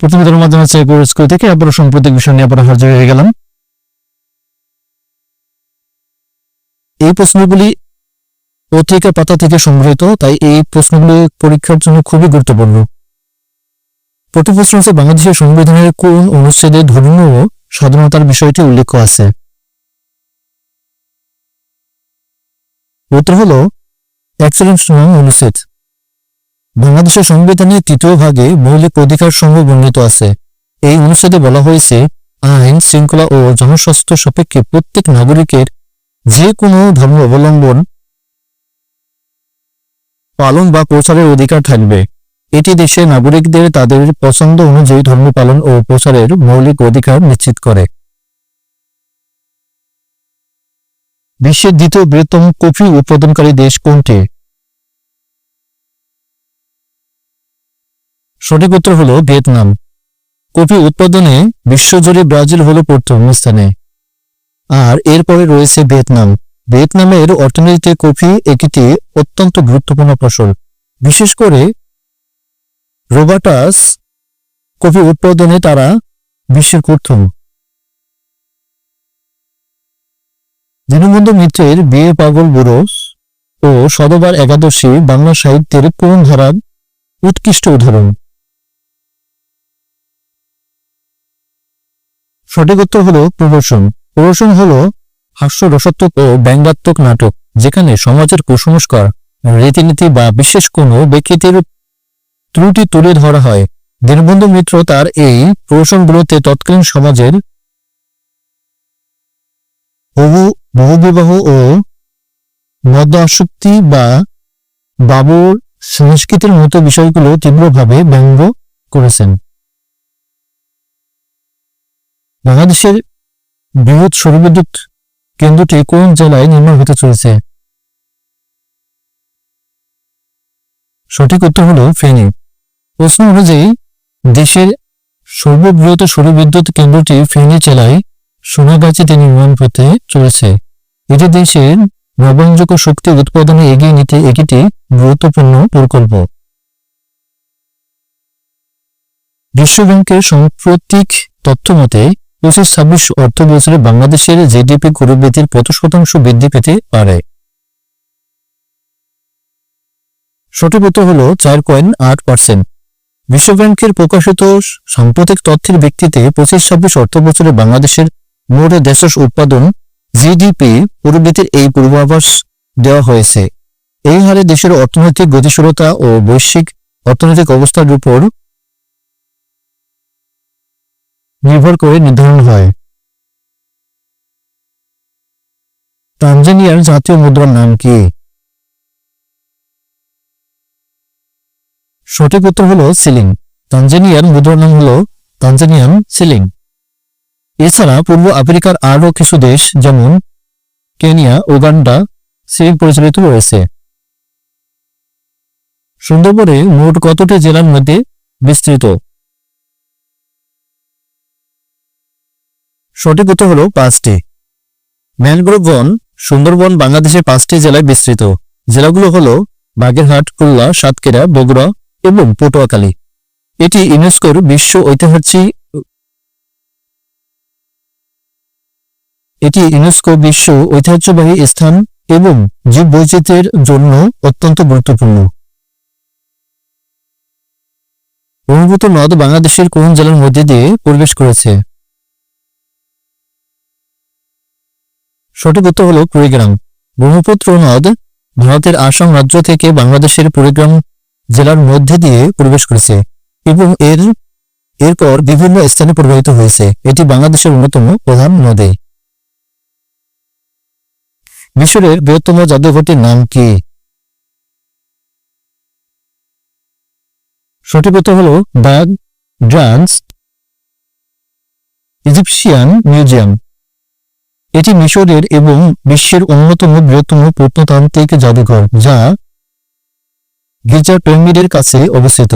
প্রতিবেদনের মাধ্যমে চেকপুর স্কুল থেকে আবারও সাম্প্রতিক বিষয় নিয়ে আবার হাজির হয়ে গেলাম। এই প্রশ্নগুলি পত্রিকা পাতা থেকে সংগৃহীত, তাই এই প্রশ্নগুলি পরীক্ষার জন্য খুবই গুরুত্বপূর্ণ। প্রথম প্রশ্ন হচ্ছে, বাংলাদেশের সংবিধানের কোন অনুচ্ছেদে ধর্মীয় স্বাধীনতার বিষয়টি উল্লেখ আছে? উত্তর হলো একচল্লিশ নং অনুচ্ছেদ। বাংলাদেশের সংবিধানের তৃতীয় ভাগে মৌলিক অধিকার সমূহ বর্ণিত আছে। এই অনুচ্ছেদে বলা হয়েছে, আইন, শৃঙ্খলা ও জনস্বাস্থ্য সাপেক্ষে প্রত্যেক নাগরিকের যে কোনো ধর্ম অবলম্বন, পালন বা প্রচারের অধিকার থাকবে। এটি দেশের নাগরিকদের তাদের পছন্দ অনুযায়ী ধর্ম পালন ও প্রচারের মৌলিক অধিকার নিশ্চিত করে। বিশ্বের দ্বিতীয় বৃহত্তম কফি উৎপাদনকারী দেশ কোনটি? সঠিক উত্তর হলো ভিয়েতনাম। কফি উৎপাদনে বিশ্বজুড়ে ব্রাজিল হলো প্রথম স্থানে। আর এরপরে রয়েছে ভিয়েতনাম। ভিয়েতনামের অর্থনীতিতে কফি একটি অত্যন্ত গুরুত্বপূর্ণ ফসল। বিশেষ করে রোবাটাস কফি উৎপাদনে তারা বিশ্বের প্রথম। দীনবন্ধু মিত্রের বিয়ে পাগল বুড়ো ও সদবার একাদশী বাংলা সাহিত্যের কোন ধারার উৎকৃষ্ট উদাহরণ। সঠিক উত্তর হল প্রদর্শন প্রদর্শন হল হাস্যরসাত্মক ও ব্যঙ্গাত্মক নাটক, যেখানে সমাজের কুসংস্কার, রীতিনীতি বা বিশেষ কোনো ব্যক্তির ত্রুটি তুলে ধরা হয়। দীনবন্ধু মিত্র তার এই প্রদর্শনগুলোতে তৎকালীন সমাজের বহু বহুবিবাহ ও মদ আসক্তি বা বাবুর সংস্কৃতির মতো বিষয়গুলো তীব্রভাবে ব্যঙ্গ করেছেন। বাংলাদেশের বৃহৎ সৌরবিদ্যুৎ কেন্দ্রটি কোন জেলায় নির্মাণ হতে চলেছে? সঠিক উত্তর হল ফেনী। প্রশ্ন অনুযায়ী, দেশের সর্ববৃহৎ সৌরবিদ্যুৎ কেন্দ্রটি ফেনী জেলায় সোনাগাছিতে নির্মাণ হতে চলেছে। এটি দেশের নবায়নযোগ্য শক্তি উৎপাদনে এগিয়ে নিতে একটি গুরুত্বপূর্ণ প্রকল্প। বিশ্বব্যাংকের সাম্প্রতিক তথ্য মতে পঁচিশ ছাব্বিশ অর্থ বছরে বাংলাদেশের জিডিপি গরিবৃদ্ধির কত শতাংশ বৃদ্ধি পেতে পারে। সঠিক উত্তর হল চার পয়েন্ট আট পার্সেন্ট। বিশ্বব্যাংকের প্রকাশিত সাম্প্রতিক তথ্যের ভিত্তিতে পঁচিশ ছাব্বিশ অর্থ বছরে বাংলাদেশের মোট দেশের উৎপাদন জিডিপি প্রবৃদ্ধির এই পূর্বাভাস দেওয়া হয়েছে। এই হারে দেশের অর্থনৈতিক গতিশীলতা ও বৈশ্বিক অর্থনৈতিক অবস্থার উপর নির্ভর করে নির্ধারণ হয়। তানজানিয়ার জাতীয় মুদ্রার নাম কি? সঠিক উত্তর হলো সিলিং। তানজানিয়ার মুদ্রার নাম হলো তানজানিয়ান সিলিং। এছাড়া পূর্ব আফ্রিকার আরও কিছু দেশ যেমন কেনিয়া, উগান্ডা, সিলিং পরিচালিত রয়েছে। সুন্দরবনে মোট কতটি জেলার মধ্যে বিস্তৃত? সঠিক উত্তর হল পাঁচটি। ম্যানগ্রোভ বন সুন্দরবন, বাংলাদেশের পাঁচটি জেলায় বিস্তৃত। জেলাগুলো হল বাগেরহাট, খুলনা, সাতক্ষীরা, বগুড়া এবং পটুয়াখালী। এটি ইউনেস্কোর বিশ্ব ঐতিহাসিক এটি ইউনেস্কো বিশ্ব ঐতিহ্যবাহী স্থান এবং জীববৈচিত্র্যের জন্য অত্যন্ত গুরুত্বপূর্ণ। ব্রহ্মপুত্র নদ বাংলাদেশের কোন জেলার মধ্যে দিয়ে প্রবেশ করেছে? সঠিক উত্তর হল কুড়িগ্রাম। ব্রহ্মপুত্র নদ ভারতের আসাম রাজ্য থেকে বাংলাদেশের কুড়িগ্রাম জেলার মধ্যে দিয়ে প্রবেশ করেছে এবং এর, এরপর বিভিন্ন স্থানে প্রবাহিত হয়েছে। এটি বাংলাদেশের অন্যতম প্রধান নদী। মিশরের বৃহত্তম জাদুঘরটির নাম কি? সঠিক উত্তর হল বাগ ড্রান্স ইজিপশিয়ান মিউজিয়াম। এটি মিশরের এবং বিশ্বের অন্যতম বৃহত্তম প্রত্নতান্ত্রিক জাদুঘর, যা গির্জার পিরামিডের কাছে অবস্থিত।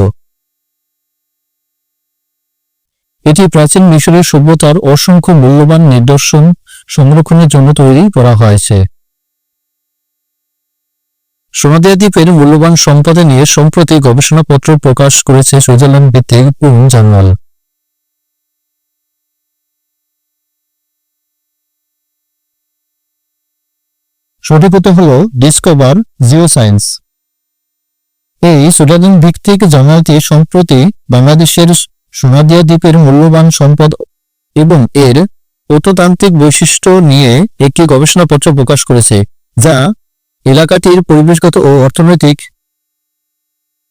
এটি প্রাচীন মিশরের সভ্যতার অসংখ্য মূল্যবান নিদর্শন সংরক্ষণের জন্য তৈরি করা হয়েছে। সোনাদিয়া দ্বীপের মূল্যবান সম্পদে নিয়ে সম্প্রতি গবেষণাপত্র প্রকাশ করেছে সুইজারল্যান্ড ভিত্তিক জার্নাল। সঠিক উত্তর হল ডিসকভার জিও সায়েন্স এই সুইজারল্যান্ড ভিত্তিক জার্নালটি সম্প্রতি বাংলাদেশের সোনাদিয়া দ্বীপের মূল্যবান সম্পদ এবং এর প্রত্নতান্ত্রিক বৈশিষ্ট্য নিয়ে একটি গবেষণাপত্র প্রকাশ করেছে, যা এলাকাটির পরিবেশগত ও অর্থনৈতিক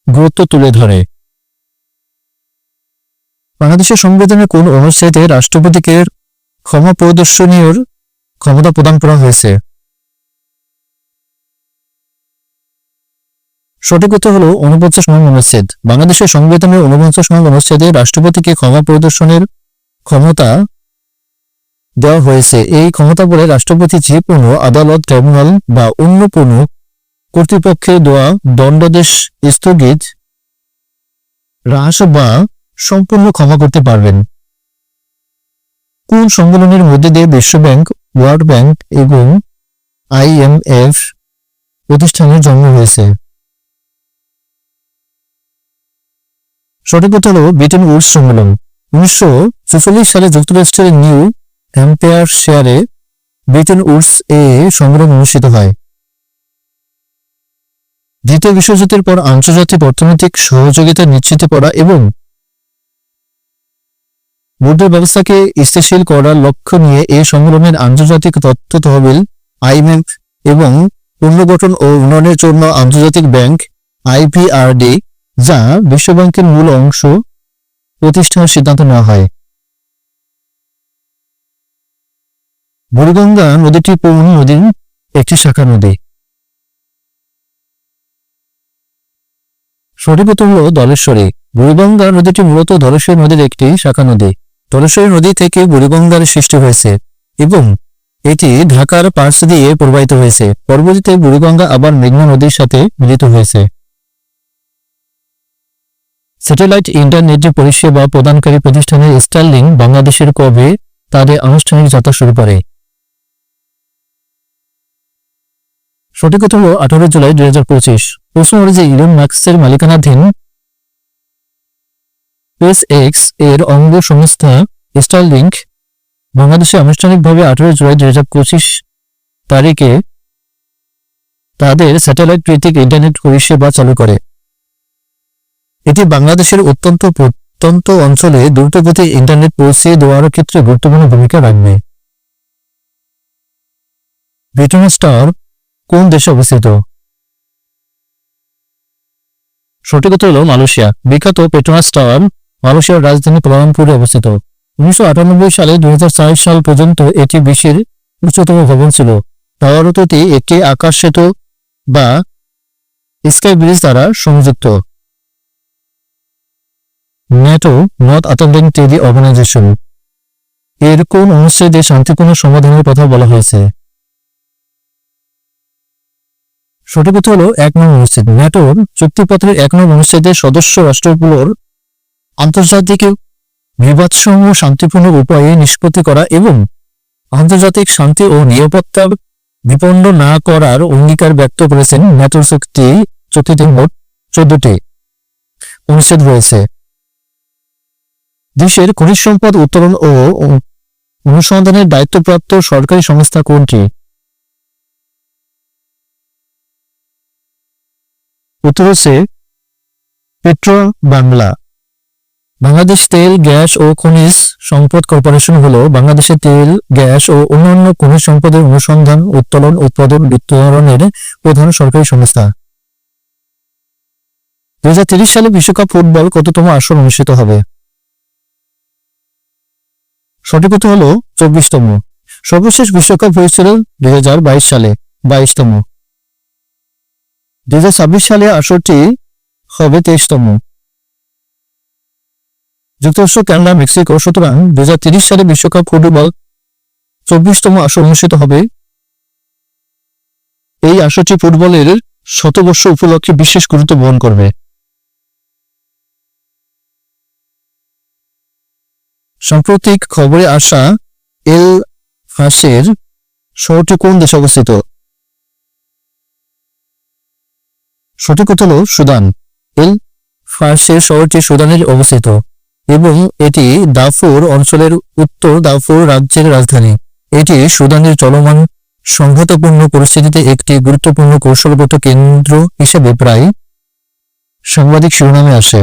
গুরুত্ব তুলে ধরে। বাংলাদেশের সংবিধানের কোন অনুচ্ছেদে রাষ্ট্রপতিকে ক্ষমা প্রদর্শনীয় ক্ষমতা প্রদান করা হয়েছে? সঠিক উত্তর হল উনপঞ্চাশ নং অনুচ্ছেদ। বাংলাদেশের সংবিধানের উনপঞ্চাশ নং অনুচ্ছেদে রাষ্ট্রপতিকে ক্ষমা প্রদর্শনের ক্ষমতা দেওয়া হয়েছে। এই ক্ষমতা বলে রাষ্ট্রপতি যে কোনো আদালত, ট্রাইব্যুনাল বা অন্য কোনো কর্তৃপক্ষের দেওয়া দণ্ডাদেশ স্থগিত হ্রাস বা সম্পূর্ণ ক্ষমা করতে পারবেন। কোন সম্মেলনের মধ্যে দিয়ে বিশ্বব্যাংক, ওয়ার্ল্ড ব্যাংক এবং আইএমএফ প্রতিষ্ঠানের জন্ম হয়েছে। সঠিক উত্তর হল ব্রিটেন উডস সম্মেলন। উনিশশো সালে যুক্তরাষ্ট্রের নিউ হ্যাম্পেয়ার শেয়ারে ব্রিটেন উডস এ সম্মেলন অনুষ্ঠিত হয়। দ্বিতীয় বিশ্বযুদ্ধের পর আন্তর্জাতিক অর্থনৈতিক সহযোগিতা নিশ্চিত করা এবং মুদ্রা ব্যবস্থাকে স্থিতিশীল করার লক্ষ্য নিয়ে এই সম্মেলনের আন্তর্জাতিক তথ্য তহবিল, আইএমএফ এবং পুনর্গঠন ও উন্নয়নের জন্য আন্তর্জাতিক ব্যাংক, আইপিআরডি যা বিশ্বব্যাংকের মূল অংশ প্রতিষ্ঠার সিদ্ধান্ত নেওয়া হয়। বুড়িগঙ্গা নদীটি কোন নদীর একটি শাখা নদী। সঠিক উত্তর হল দলেশ্বরী বুড়িগঙ্গা নদীটি মূলত ধলেশ্বরী নদীর একটি শাখা নদী। ধলেশ্বরী নদী থেকে বুড়িগঙ্গার সৃষ্টি হয়েছে এবং এটি ঢাকার পার্শ্ব দিয়ে প্রবাহিত হয়েছে। পরবর্তীতে বুড়িগঙ্গা আবার মেঘনা নদীর সাথে মিলিত হয়েছে। স্যাটেলাইট ইন্টারনেট পরিষেবা প্রদানকারী প্রতিষ্ঠানের স্টারলিং বাংলাদেশের কবে, তাদের আনুষ্ঠানিক যাত্রা শুরু করে। সঠিক কথা হল আঠারো জুলাই দুই হাজার পঁচিশ। প্রশ্ন যে ইলন ম্যাক্সের মালিকানাধীন স্পেস এক্সের অঙ্গ সংস্থা স্টারলিংক বাংলাদেশে আনুষ্ঠানিকভাবে আঠারো জুলাই দুই হাজার পঁচিশ তারিখে তাদের স্যাটেলাইট ভিত্তিক ইন্টারনেট পরিষেবা চালু করে। এটি বাংলাদেশের অত্যন্ত প্রত্যন্ত অঞ্চলে দ্রুতগতি ইন্টারনেট পৌঁছে দেওয়ার ক্ষেত্রে গুরুত্বপূর্ণ ভূমিকা রাখবে। ব্রিটেন স্টার কোন দেশে অবস্থিত? সঠিক উত্তর হল মালয়েশিয়া। বিখ্যাত পেট্রোনাস টাওয়ার মালয়েশিয়ার রাজধানী কুয়ালালামপুরে অবস্থিত। উনিশশো আটানব্বই সালে দুই হাজার চার সাল পর্যন্ত এটি বিশ্বের উচ্চতম ভবন ছিল। টাওয়ারটি একটি আকাশ সেতু বা স্কাই ব্রিজ দ্বারা সংযুক্ত। NATO north Atlantic treaty organization এর কোন অনুচ্ছেদে শান্তিপূর্ণ সমাধানের কথা বলা হয়েছে? সঠিক উত্তর হল এক নং অনুচ্ছেদ। ন্যাটোর চুক্তিপত্রের এক নং অনুচ্ছেদের সদস্য রাষ্ট্রগুলোর আন্তর্জাতিক বিবাদসমূহ শান্তিপূর্ণ উপায়ে নিষ্পত্তি করা এবং আন্তর্জাতিক শান্তি ও নিরাপত্তা বিপন্ন না করার অঙ্গীকার ব্যক্ত করেছেন ন্যাটোর চুক্তি চুক্তিতে মোট চোদ্দটি অনুচ্ছেদ রয়েছে। দেশের খনিজ সম্পদ উত্তোলন ও অনুসন্ধানের দায়িত্বপ্রাপ্ত সরকারি সংস্থা কোনটি? উত্তর হচ্ছে পেট্রো বাংলা বাংলাদেশ তেল, গ্যাস ও খনিজ সম্পদ কর্পোরেশন হল বাংলাদেশের তেল, গ্যাস ও অন্যান্য খনিজ সম্পদের অনুসন্ধান, উত্তোলন, উৎপাদন, বিতরণের প্রধান সরকারি সংস্থা। দু সালে বিশ্বকাপ ফুটবল কততম আসর অনুষ্ঠিত হবে? সঠিক উত্তর হল চব্বিশতম। সর্বশেষ বিশ্বকাপ হয়েছিল দুই হাজার বাইশ সালে, বাইশতম। দুই হাজার ছাব্বিশ সালে আসরটি হবে তেইশতম। যুক্তরাষ্ট্র, কানাডা, মেক্সিকো, সুতরাং দুই সালে বিশ্বকাপ ফুটবল চব্বিশতম আসর অনুষ্ঠিত হবে। এই আসরটি ফুটবলের শতবর্ষ উপলক্ষে বিশেষ গুরুত্ব বহন করবে। সাম্প্রতিক খবরে আসা এল ফাসের শহরটি কোন দেশে অবস্থিত? সঠিক হল সুদান। এল ফার্সের শহরটি সুদানের অবস্থিত এবং এটি দাফুর অঞ্চলের উত্তর দাফুর রাজ্যের রাজধানী। এটি সুদানের চলমান সংঘাতপূর্ণ পরিস্থিতিতে একটি গুরুত্বপূর্ণ কৌশলগত কেন্দ্র হিসেবে প্রায় সাংবাদিক শিরোনামে আসে।